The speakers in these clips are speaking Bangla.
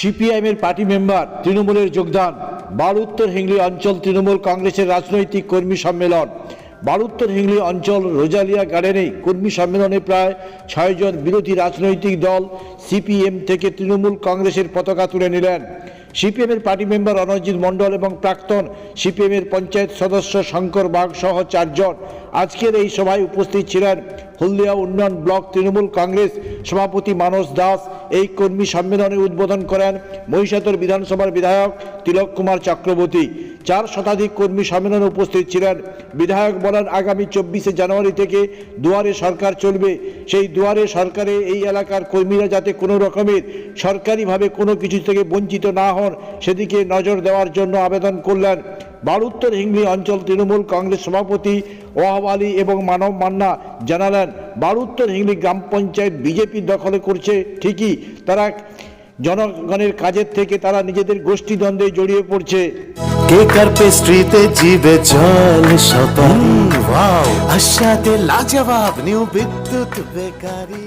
সিপিআইএমের পার্টি মেম্বার তৃণমূলের যোগদান। বারুত্তর হিংলি অঞ্চল তৃণমূল কংগ্রেসের রাজনৈতিক কর্মী সম্মেলন। বারুত্তর হিংলি অঞ্চল রোজালিয়া গার্ডেনে কর্মী সম্মেলনে প্রায় ছয়জন বিরোধী রাজনৈতিক দল সিপিএম থেকে তৃণমূল কংগ্রেসের পতাকা তুলে নিলেন। সিপিএমের পার্টি মেম্বার অনজিৎ মণ্ডল এবং প্রাক্তন সিপিএমের পঞ্চায়েত সদস্য শঙ্কর বাগ সহ চারজন। আজকের এই সভায় উপস্থিত ছিলেন হলদিয়া উন্নয়ন ব্লক তৃণমূল কংগ্রেস সভাপতি মানস দাস। এই কর্মী সম্মেলনে উদ্বোধন করেন মহিষাদর বিধানসভার বিধায়ক তিলক কুমার চক্রবর্তী। চার শতাধিক কর্মী সম্মেলনে উপস্থিত ছিলেন। বিধায়ক বলেন, আগামী চব্বিশে জানুয়ারি থেকে দুয়ারে সরকার চলবে। সেই দুয়ারে সরকারে এই এলাকার কর্মীরা যাতে কোনো রকমের সরকারিভাবে কোনো কিছু থেকে বঞ্চিত না হন, সেদিকে নজর দেওয়ার জন্য আবেদন করলেন বারুত্তর হিংলি অঞ্চল তৃণমূল কংগ্রেস সভাপতি ওয়াহাব আলী এবং মানব মান্না জানালেন বারুত্তর হিংলি গ্রাম পঞ্চায়েত বিজেপি দখলে করছে ঠিকই তারা জনগণের কাজের থেকে তারা নিজেদের গোষ্ঠীদ্বন্দ্বে জড়িয়ে পড়ছে। কেক আর পেস্ট্রিতে জিবে জল সপারি ওয়াও আশাতে লাজবাব new Bidyut bakery.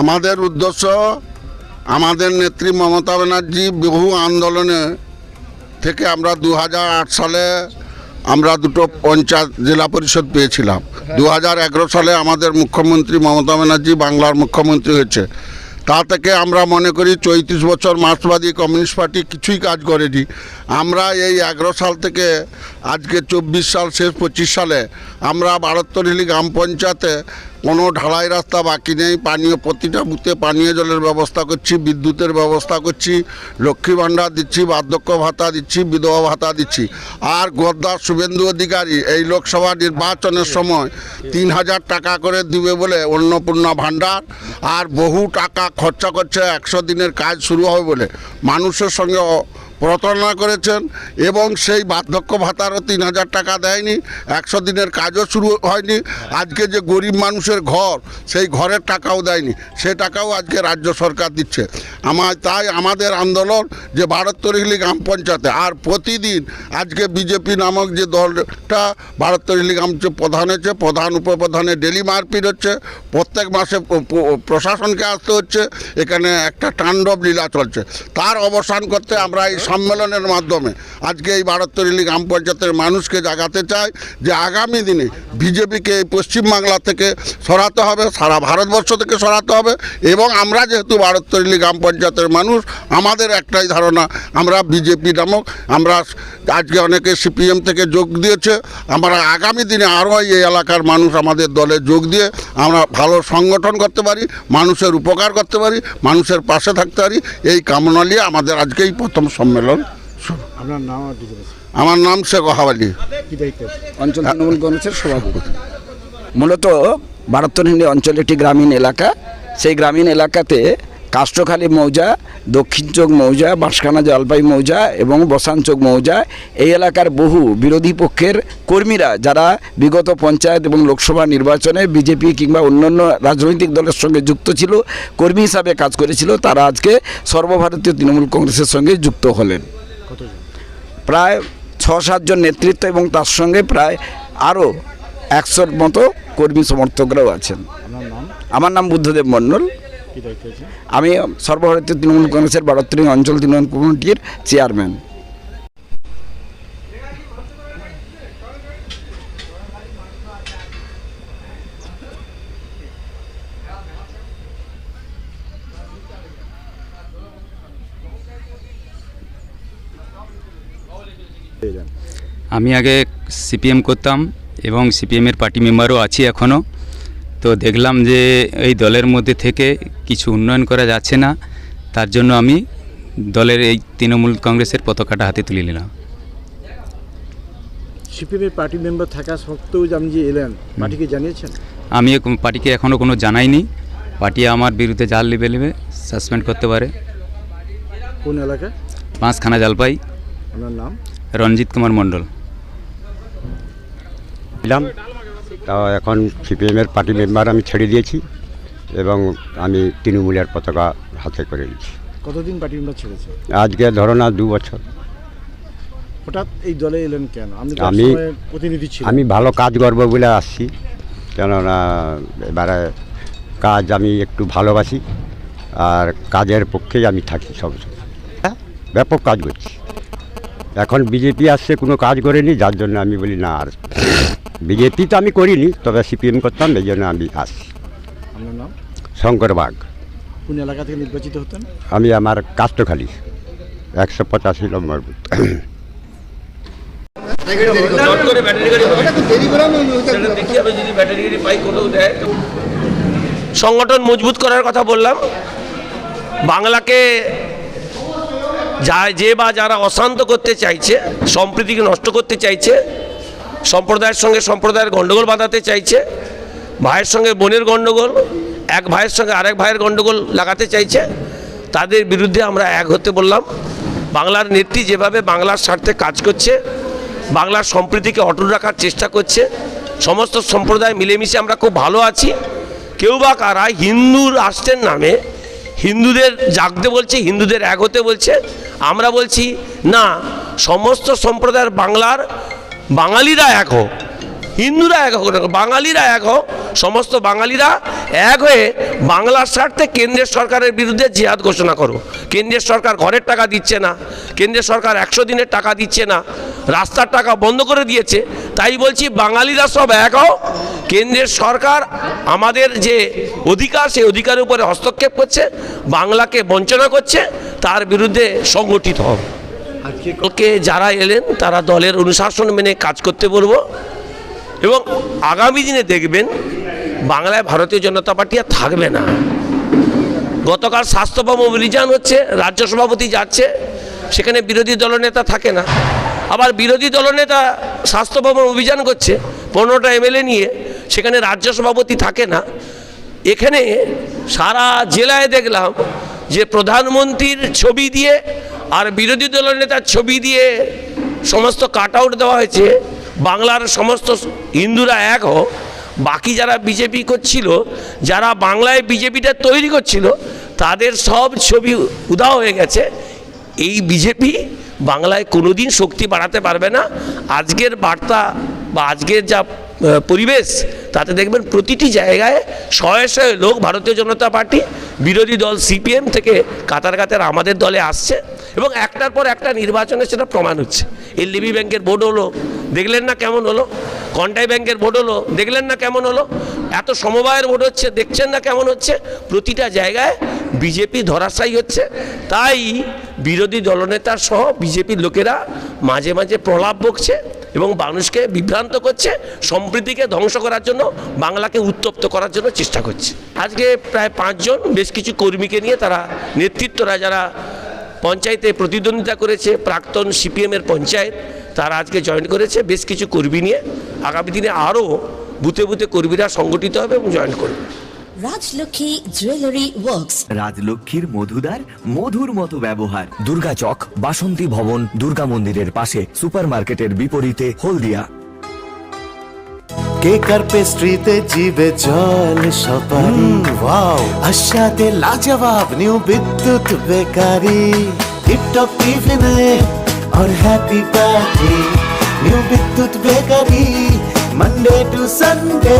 আমাদের উদ্দেশ্য আমাদের নেত্রী মমতা ব্যানার্জি বহু আন্দোলনে থেকে আমরা দু হাজার আট সালে আমরা দুটো পঞ্চায়েত জেলা পরিষদ পেয়েছিলাম। দু হাজার এগারো সালে আমাদের মুখ্যমন্ত্রী মমতা ব্যানার্জি বাংলার মুখ্যমন্ত্রী হয়েছে। তা থেকে আমরা মনে করি চৌত্রিশ বছর মার্ক্সবাদী কমিউনিস্ট পার্টি কিছুই কাজ করেনি। আমরা এই এগারো সাল থেকে আজকে চব্বিশ সাল, শেষ পঁচিশ সালে আমরা বারোত্তরহিলি গ্রাম পঞ্চায়েতে কোনো ঢালাই রাস্তা বাকি নেই, পানীয় প্রতিটা বুথে পানীয় জলের ব্যবস্থা করছি, বিদ্যুতের ব্যবস্থা করছি, লক্ষ্মী ভাণ্ডার দিচ্ছি, বার্ধক্য ভাতা দিচ্ছি, বিধবা ভাতা দিচ্ছি। আর গদ্দার শুভেন্দু অধিকারী এই লোকসভা নির্বাচনের সময় তিন হাজার টাকা করে দিবে বলে অন্নপূর্ণা ভাণ্ডার, আর বহু টাকা খরচা করছে, একশো দিনের কাজ শুরু হবে বলে। মানুষের সঙ্গে প্রতারণা করেছেন এবং সেই বার্ধক্য ভাতারও তিন হাজার টাকা দেয়নি। একশো দিনের কাজও শুরু হয়নি। আজকে যে গরিব মানুষের ঘর, সেই ঘরের টাকাও দেয়নি। সে টাকাও আজকে রাজ্য সরকার দিচ্ছে। আমার তাই আমাদের আন্দোলন যে ভারততরিহিলি গ্রাম পঞ্চায়েতে, আর প্রতিদিন আজকে বিজেপি নামক যে দলটা ভারততরিহিলি গ্রাম প্রধান হচ্ছে, প্রধান উপপ্রধানে ডেলি মারপিট হচ্ছে, প্রত্যেক মাসে প্রশাসনকে আসতে হচ্ছে, এখানে একটা তাণ্ডব লীলা চলছে। তার অবসান করতে আমরা এই সম্মেলনের মাধ্যমে আজকে এই ভারততরিলি গ্রাম পঞ্চায়েতের মানুষকে জাগাতে চাই যে আগামী দিনে বিজেপিকে এই পশ্চিমবাংলা থেকে সরাতে হবে, সারা ভারতবর্ষ থেকে সরাতে হবে এবং আমরা যেহেতু ভারততরিলি গ্রাম পঞ্চায়েতের মানুষ, আমাদের একটাই ধারণা, আমরা বিজেপি নামক, আমরা আজকে অনেকে সিপিএম থেকে যোগ দিয়েছে। আমরা আগামী দিনে আরও এই এলাকার মানুষ আমাদের দলে যোগ দিয়ে আমরা ভালো সংগঠন করতে পারি মানুষের উপকার করতে পারি মানুষের পাশে থাকতে পারি। এই কামনা নিয়ে আমাদের আজকে এই প্রথম সম্মেলন শুরু। আপনার নাম আমার নাম শেখ হাওয়ালি অঞ্চল তৃণমূল কংগ্রেসের সভাপতি। মূলত ভারতহিন্দি অঞ্চল একটি গ্রামীণ এলাকা। সেই গ্রামীণ এলাকাতে কাষ্টখালী মৌজা দক্ষিণ চোক মৌজা বাঁশখানা জলপাই মৌজা এবং বসান বসানচোক মৌজা এই এলাকার বহু বিরোধী পক্ষের কর্মীরা যারা বিগত পঞ্চায়েত এবং লোকসভা নির্বাচনে বিজেপি কিংবা অন্যান্য রাজনৈতিক দলের সঙ্গে যুক্ত ছিল কর্মী হিসাবে কাজ করেছিল তারা আজকে সর্বভারতীয় তৃণমূল কংগ্রেসের সঙ্গে যুক্ত হলেন। প্রায় ছ সাতজন নেতৃত্ব এবং তার সঙ্গে প্রায় আরও একশোর মতো কর্মী সমর্থকরাও আছেন। আমার নাম বুদ্ধদেব মণ্ডল আমি সর্বভারতীয় তৃণমূল কংগ্রেসের বারোত্তরী অঞ্চল তৃণমূল কমিটির চেয়ারম্যান। আমি আগে সিপিএম করতাম এবং সিপিএমের পার্টি মেম্বারও আছি এখনও তো দেখলাম যে এই দলের মধ্যে থেকে কিছু উন্নয়ন করা যাচ্ছে না। তার জন্য আমি দলের এই তৃণমূল কংগ্রেসের পতাকাটা হাতে তুলে নিলাম। সিপিএমের পার্টি মেম্বার থাকা সত্ত্বেও যে আপনি যে এলেন পার্টিকে জানিয়েছেন? আমি পার্টিকে এখনও কোনো জানাইনি। পার্টি আমার বিরুদ্ধে জাল লিবে নেবে সাসপেন্ড করতে পারে। কোন এলাকা? পাঁচখানা জলপাই। আপনার নাম? রঞ্জিত কুমার মণ্ডল। ছিলাম তা এখন সিপিএমের পার্টি মেম্বার আমি ছেড়ে দিয়েছি এবং আমি তৃণমূলের পতাকা হাতে করে নিয়েছি কতদিন পার্টি মেম্বার ছেড়েছে? আজকে ধরো না দু বছর। হঠাৎ এই দলে এলেন কেন? আমি- প্রতিনিধি ছিলেন আমি ভালো কাজ করব বলে আসছি কেননা এবারে কাজ আমি একটু ভালোবাসি আর কাজের পক্ষেই আমি থাকি সবসময় হ্যাঁ ব্যাপক কাজ করছি। এখন বিজেপি আসছে কোনো কাজ করেনি যার জন্য আমি বলি না আর বিজেপি তো আমি করিনি তবে সিপিএম করতাম এই জন্য আমি আসছি আপনার নাম? শঙ্কর বাগ। কোন এলাকা থেকে নির্বাচিত হতেন? আমি আমার কাষ্টখালি একশো পঁচাশি নম্বর সংগঠন মজবুত করার কথা বললাম। বাংলাকে যা যে বা যারা অশান্ত করতে চাইছে সম্প্রীতিকে নষ্ট করতে চাইছে সম্প্রদায়ের সঙ্গে সম্প্রদায়ের গণ্ডগোল বাঁধাতে চাইছে। ভাইয়ের সঙ্গে বোনের গণ্ডগোল, এক ভাইয়ের সঙ্গে আরেক ভাইয়ের গণ্ডগোল লাগাতে চাইছে। তাদের বিরুদ্ধে আমরা এক হতে বললাম। বাংলার নেত্রী যেভাবে বাংলার স্বার্থে কাজ করছে, বাংলার সম্প্রীতিকে অটুট রাখার চেষ্টা করছে, সমস্ত সম্প্রদায় মিলেমিশে আমরা খুব ভালো আছি। কেউ বা কারা হিন্দু রাষ্ট্রের নামে হিন্দুদের জাগতে বলছে, হিন্দুদের এক হতে বলছে, আমরা বলছি, না, সমস্ত সম্প্রদায়ের বাংলার বাঙালিরা এক হোক হিন্দুরা এক হোক বাঙালিরা এক হোক সমস্ত বাঙালিরা এক হয়ে বাংলার স্বার্থে কেন্দ্রের সরকারের বিরুদ্ধে জিহাদ ঘোষণা করো। কেন্দ্রের সরকার ঘরের টাকা দিচ্ছে না, কেন্দ্রের সরকার একশো দিনের টাকা দিচ্ছে না, রাস্তার টাকা বন্ধ করে দিয়েছে, তাই বলছি বাঙালিরা সব এক হও, কেন্দ্রের সরকার আমাদের যে অধিকার, সেই অধিকারের উপরে হস্তক্ষেপ করছে, বাংলাকে বঞ্চনা করছে, তার বিরুদ্ধে সংগঠিত হও কালকে যারা এলেন, তারা দলের অনুশাসন মেনে কাজ করতে বলব। এবং আগামী দিনে দেখবেন, বাংলায় ভারতীয় জনতা পার্টি আর থাকবে না। গতকাল স্বাস্থ্যবাম অভিযান হচ্ছে, রাজ্য সভাপতি যাচ্ছে, সেখানে বিরোধী দলনেতা থাকে না। আবার বিরোধী দলনেতা স্বাস্থ্যবাম অভিযান করছে, পনেরোটা এমএলএ নিয়ে, সেখানে রাজ্য সভাপতি থাকে না। এখানে সারা জেলায় দেখলাম যে প্রধানমন্ত্রীর ছবি দিয়ে আর বিরোধী দলের দলনেতার ছবি দিয়ে সমস্ত কাট আউট দেওয়া হয়েছে। বাংলার সমস্ত হিন্দুরা এক হোক বাকি যারা বিজেপি করছিল, যারা বাংলায় বিজেপিটা তৈরি করছিল, তাদের সব ছবি উদা হয়ে গেছে। এই বিজেপি বাংলায় কোনোদিন শক্তি বাড়াতে পারবে না। আজকের বার্তা বা আজকের যা পরিবেশ, তাতে দেখবেন প্রতিটি জায়গায় শয়ে শয়ে লোক, ভারতীয় জনতা পার্টি, বিরোধী দল, সিপিএম থেকে কাতার কাতার আমাদের দলে আসছে এবং একটার পর একটা নির্বাচনে সেটা প্রমাণ হচ্ছে। এলডিবি ব্যাংকের ভোট হলো, দেখলেন না কেমন হলো? কন্টাই ব্যাংকের ভোট হলো, দেখলেন না কেমন হলো? এত সমবায়ের ভোট হচ্ছে, দেখছেন না কেমন হচ্ছে? প্রতিটা জায়গায় বিজেপি ধরাশায়ী হচ্ছে, তাই বিরোধী দলনেতার সহ বিজেপির লোকেরা মাঝে মাঝে প্রলাপ বকছে। এবং মানুষকে বিভ্রান্ত করছে, সম্প্রীতিকে ধ্বংস করার জন্য, বাংলাকে উত্তপ্ত করার জন্য চেষ্টা করছে। আজকে প্রায় পাঁচজন বেশ কিছু কর্মীকে নিয়ে তারা নেতৃত্বরা যারা পঞ্চায়েতে প্রতিদ্বন্দ্বিতা করেছে, প্রাক্তন সিপিএমের পঞ্চায়েত, তারা আজকে জয়েন করেছে। বেশ কিছু কর্মী নিয়ে আগামী দিনে আরও বুথে বুথে কর্মীরা সংগঠিত হবে এবং জয়েন করবে। রাজলক্ষ্মী জুয়েলারি ওয়ার্কস রাজলক্ষ্মীর মধুদার মধুর মতো ব্যবহার দুর্গা চক বাসন্তী ভবন দুর্গা মন্দিরের পাশে সুপারমার্কেটের বিপরীতে হলদিয়া কেক আর পেস্ট্রিতে জিবে জল সপারি ওয়াও আশাতে লাজবাব নিউ বিদ্যুৎ বেকারি টিপটপ টিফিনে और happy party new Bidyut bakery Monday to Sunday